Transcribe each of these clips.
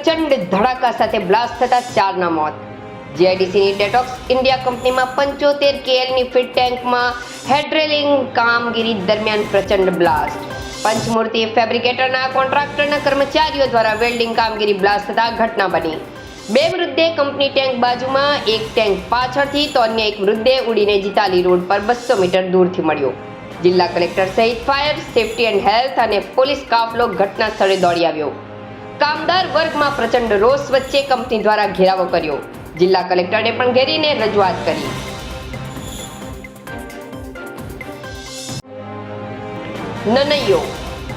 પ્રચંડ ધડાકા સાથે બ્લાસ્ટ થતા ચારના મોત. જીઆઈડીસીની ડેટોક્સ ઇન્ડિયા કંપનીમાં પંચોતેર કેએલની ફિટ ટેન્કમાં હેડ્રેલિંગ કામગીરી દરમિયાન પ્રચંડ બ્લાસ્ટ. પંચમૂર્તિ ફેબ્રિકેટરના કોન્ટ્રાક્ટરના કર્મચારીઓ દ્વારા વેલ્ડિંગ કામગીરી બ્લાસ્ટ થતા ઘટના બની. બે મૃતદેહ કંપની ટેન્ક બાજુમાં, એક ટેન્ક પાછળથી, તો અન્ય એક મૃતદેહ ઉડીને જીતાલી રોડ પર બસો મીટર દૂરથી મળ્યો. જિલ્લા કલેક્ટર સહિત ફાયર સેફટી એન્ડ હેલ્થ અને પોલીસ કાફલો ઘટના સ્થળે દોડી આવ્યો. કામદાર વર્ગમાં પ્રચંડ રોષ વચ્ચે કંપની દ્વારા ઘેરાવો કર્યો. જિલ્લા કલેક્ટરે પણ ઘેરીને રજૂઆત કરી. નનૈયો.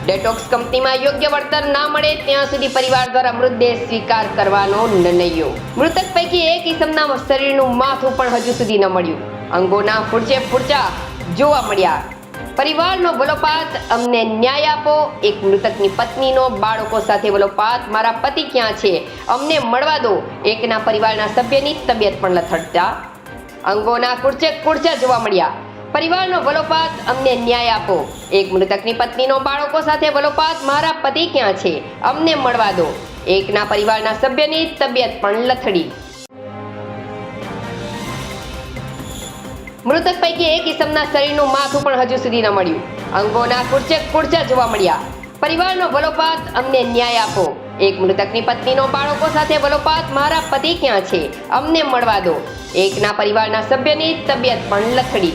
ડેટોક્સ કંપનીમાં યોગ્ય વળતર ના મળે ત્યાં સુધી પરિવાર દ્વારા મૃતદેહ સ્વીકાર કરવાનો નનૈયો. મૃતક પૈકી એક ઇસમના શરીરનું માથું પણ હજુ સુધી ન મળ્યું. અંગોના ફૂડચે ફૂડચા જોવા મળ્યા. પરિવારનો વલોપાત, અમને ન્યાય આપો. એક મૃતકની પત્નીનો બાળકો સાથે વલોપાત. મારા પતિ ક્યાં છે? અમને મળવા દો. એકના પરિવારના સભ્યની તબિયત પણ લથડતા અંગોના કુર્ચે કુર્ચા જોવા મળ્યા. પરિવારનો વલોપાત, અમને ન્યાય આપો. એક મૃતકની પત્નીનો બાળકો સાથે વલોપાત. મારા પતિ ક્યાં છે? અમને મળવા દો. એકના પરિવારના સભ્યની તબિયત પણ લથડી. મૃતક પૈકી એક ઇસમના શરીરનું માથું પણ હજુ સુધી ન મળ્યું. અંગોના કુડચે કુડચા જોવા મળ્યા. પરિવારનો વલોપાત અમને ન્યાય આપો. એક મૃતકની પત્નીનો બાળકો સાથે વલોપાત. મારા પતિ ક્યાં છે? અમને મળવા દો. એકના પરિવારના સભ્યની તબિયત પણ લથડી.